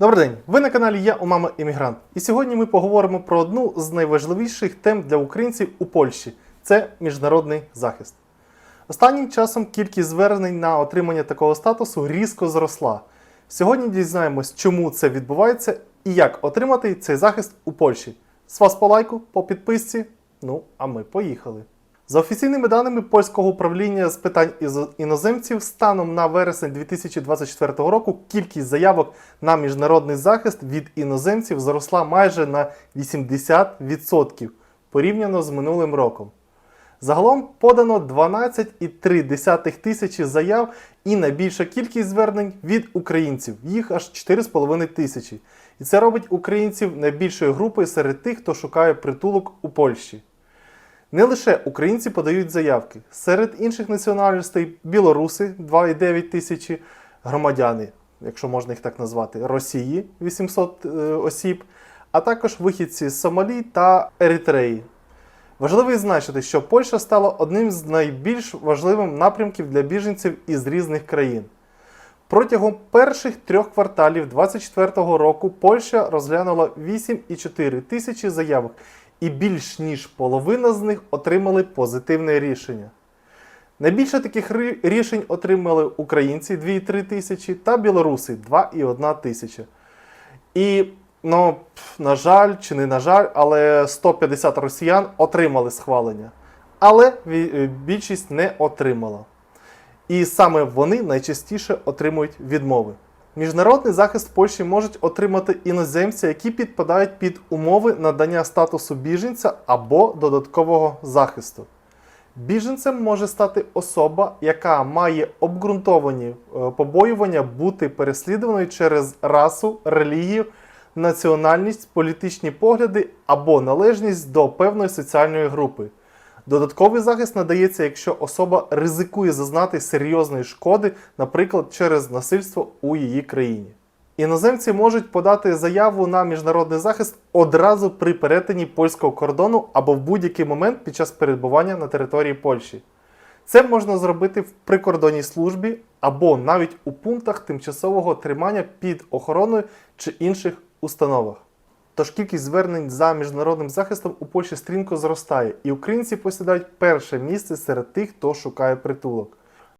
Добрий день! Ви на каналі Я у мами Іммігрант. І сьогодні ми поговоримо про одну з найважливіших тем для українців у Польщі це міжнародний захист. Останнім часом кількість звернень на отримання такого статусу різко зросла. Сьогодні дізнаємось, чому це відбувається і як отримати цей захист у Польщі. З вас по лайку, по підписці. Ну, а ми поїхали. За офіційними даними польського управління з питань іноземців, станом на вересень 2024 року кількість заявок на міжнародний захист від іноземців зросла майже на 80% порівняно з минулим роком. Загалом подано 12,3 тисячі заяв і найбільша кількість звернень від українців, їх аж 4,5 тисячі. І це робить українців найбільшою групою серед тих, хто шукає притулок у Польщі. Не лише українці подають заявки. Серед інших національностей білоруси 2,9 тисячі, громадяни, якщо можна їх так назвати, Росії 800 е, осіб, а також вихідці з Сомалі та Еритреї. Важливо відзначити, що Польща стала одним з найбільш важливих напрямків для біженців із різних країн. Протягом перших трьох кварталів 2024 року Польща розглянула 8,4 тисячі заявок, і більш ніж половина з них отримали позитивне рішення. Найбільше таких рішень отримали українці 2,3 тисячі та білоруси 2,1 тисяча. І, ну, на жаль, чи не на жаль, але 150 росіян отримали схвалення. Але е, більшість не отримала. І саме вони найчастіше отримують відмови. Міжнародний захист Польщі можуть отримати іноземці, які підпадають під умови надання статусу біженця або додаткового захисту. Біженцем може стати особа, яка має обґрунтовані е, побоювання бути переслідуваною через расу, релігію, національність, політичні погляди або належність до певної соціальної групи. Додатковий захист надається, якщо особа ризикує зазнати серйозної шкоди, наприклад, через насильство у її країні. Іноземці можуть подати заяву на міжнародний захист одразу при перетині польського кордону або в будь-який момент під час перебування на території Польщі. Це можна зробити в прикордонній службі або навіть у пунктах тимчасового тримання під охороною чи інших установах. Тож кількість звернень за міжнародним захистом у Польщі стрімко зростає, і українці посідають перше місце серед тих, хто шукає притулок.